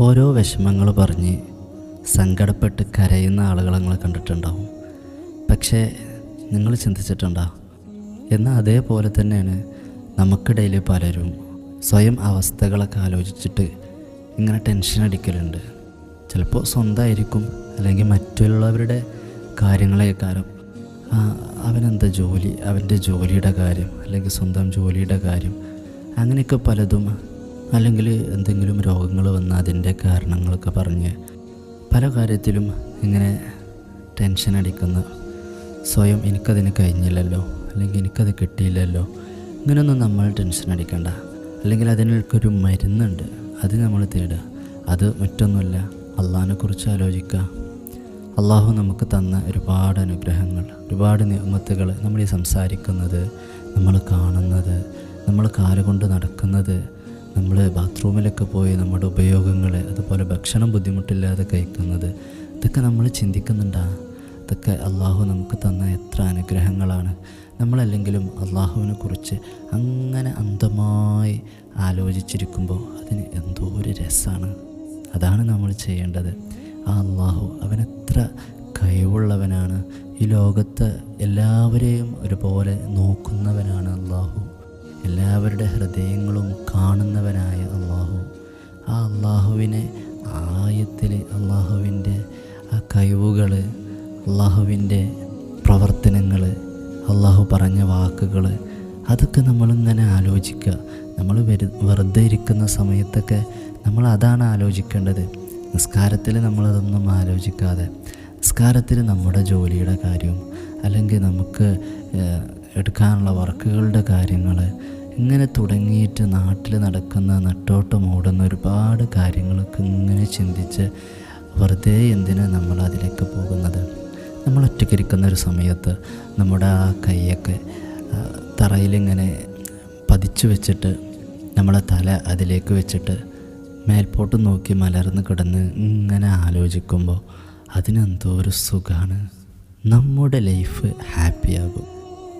ഓരോ വിഷമങ്ങൾ പറഞ്ഞ് സങ്കടപ്പെട്ട് കരയുന്ന ആളുകളെ നിങ്ങൾ കണ്ടിട്ടുണ്ടാവും. പക്ഷേ നിങ്ങൾ ചിന്തിച്ചിട്ടുണ്ടോ? എന്നാൽ അതേപോലെ തന്നെയാണ് നമുക്കിടയിൽ പലരും സ്വയം അവസ്ഥകളൊക്കെ ആലോചിച്ചിട്ട് ഇങ്ങനെ ടെൻഷൻ അടിക്കലുണ്ട്. ചിലപ്പോൾ സ്വന്തമായിരിക്കും അല്ലെങ്കിൽ മറ്റുള്ളവരുടെ കാര്യങ്ങളെക്കാരം അവനെന്താ ജോലി അവന്റെ ജോലിയുടെ കാര്യം അല്ലെങ്കിൽ സ്വന്തം ജോലിയുടെ കാര്യം അങ്ങനെയൊക്കെ പലതും അല്ലെങ്കിൽ എന്തെങ്കിലും രോഗങ്ങൾ വന്ന അതിന്റെ കാരണങ്ങളൊക്കെ പറഞ്ഞ് പല കാര്യത്തിലും ഇങ്ങനെ ടെൻഷൻ അടിക്കുന്ന സ്വയം എനിക്കതിന് കഴിഞ്ഞില്ലല്ലോ അല്ലെങ്കിൽ എനിക്കത് കിട്ടിയില്ലല്ലോ ഇങ്ങനെയൊന്നും നമ്മൾ ടെൻഷൻ അടിക്കണ്ട. അല്ലെങ്കിൽ അതിനൊരു മരുന്നുണ്ട് അത് നമ്മൾ തേടുക. അത് മറ്റൊന്നുമല്ല അള്ളാഹിനെ കുറിച്ച് ആലോചിക്കുക. അള്ളാഹു നമുക്ക് തന്ന ഒരുപാട് അനുഗ്രഹങ്ങൾ ഒരുപാട് നിയമത്തുകൾ നമ്മൾ ഈ സംസാരിക്കുന്നത് നമ്മൾ കാണുന്നത് നമ്മൾ കാലുകൊണ്ട് നടക്കുന്നത് നമ്മൾ ബാത്റൂമിലൊക്കെ പോയി നമ്മുടെ ഉപയോഗങ്ങൾ അതുപോലെ ഭക്ഷണം ബുദ്ധിമുട്ടില്ലാതെ കഴിക്കുന്നത് ഇതൊക്കെ നമ്മൾ ചിന്തിക്കുന്നുണ്ടാ? ഇതൊക്കെ അള്ളാഹു നമുക്ക് തന്ന എത്ര അനുഗ്രഹങ്ങളാണ്. നമ്മളല്ലെങ്കിലും അള്ളാഹുവിനെ കുറിച്ച് അങ്ങനെ അന്ധമായി ആലോചിച്ചിരിക്കുമ്പോൾ അതിന് എന്തോ ഒരു രസമാണ് അതാണ് നമ്മൾ ചെയ്യേണ്ടത്. ആ അള്ളാഹു അവനെത്ര കഴിവുള്ളവനാണ്. ഈ ലോകത്ത് എല്ലാവരെയും ഒരുപോലെ നോക്കുന്നവനാണ് അള്ളാഹു. എല്ലാവരുടെ ഹൃദയങ്ങളും കാണുന്നവനായ അള്ളാഹു. ആ അള്ളാഹുവിനെ ആയത്തിൽ അള്ളാഹുവിന്റെ ആ കഴിവുകൾ അള്ളാഹുവിന്റെ പ്രവർത്തനങ്ങൾ അള്ളാഹു പറഞ്ഞ വാക്കുകൾ അതൊക്കെ നമ്മളിങ്ങനെ ആലോചിക്കുക. നമ്മൾ വെറു വെറുതെ ഇരിക്കുന്ന സമയത്തൊക്കെ നമ്മൾ അതാണ് ആലോചിക്കേണ്ടത്. നിസ്കാരത്തിൽ നമ്മളതൊന്നും ആലോചിക്കാതെ നിസ്കാരത്തിൽ നമ്മുടെ ജോലിയുടെ കാര്യം അല്ലെങ്കിൽ നമുക്ക് ഏഹ്, എടുക്കാനുള്ള വർക്കുകളുടെ കാര്യങ്ങൾ ഇങ്ങനെ തുടങ്ങിയിട്ട് നാട്ടിൽ നടക്കുന്ന നട്ടോട്ടം ഓടുന്ന ഒരുപാട് കാര്യങ്ങളൊക്കെ ഇങ്ങനെ ചിന്തിച്ച് വെറുതെ എന്തിനാണ് നമ്മൾ അതിലേക്ക് പോകുന്നത്? നമ്മൾ ഒറ്റയ്ക്കിരിക്കുന്ന ഒരു സമയത്ത് നമ്മുടെ ആ കൈയൊക്കെ തറയിലിങ്ങനെ പതിച്ചു വെച്ചിട്ട് നമ്മളെ തല അതിലേക്ക് വെച്ചിട്ട് മേൽപോട്ട് നോക്കി മലർന്ന് കിടന്ന് ഇങ്ങനെ ആലോചിക്കുമ്പോൾ അതിനെന്തോ ഒരു സുഖമാണ് നമ്മുടെ ലൈഫ് ഹാപ്പിയാകും.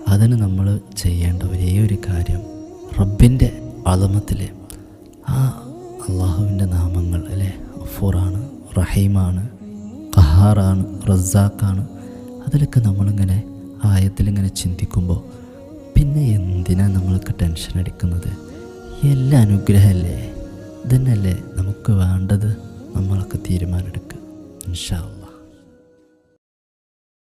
അതിന് നമ്മൾ ചെയ്യേണ്ട ഒരേ ഒരു കാര്യം റബ്ബിന്റെ അലമത്തിൽ ആ അള്ളാഹുവിന്റെ നാമങ്ങൾ അല്ലേ? അഫൂറാണ് റഹീമാണ് ഖഹാറാണ് റസാഖാണ്. അതിലൊക്കെ നമ്മളിങ്ങനെ ആയത്തിലിങ്ങനെ ചിന്തിക്കുമ്പോൾ പിന്നെ എന്തിനാ നമ്മൾക്ക് ടെൻഷൻ അടിക്കുന്നത്? എല്ലാ അനുഗ്രഹമല്ലേ? ഇതന്നെയല്ലേ നമുക്ക് വേണ്ടത്? നമ്മളൊക്കെ തീരുമാനമെടുക്കുക. ഇൻഷാല്ല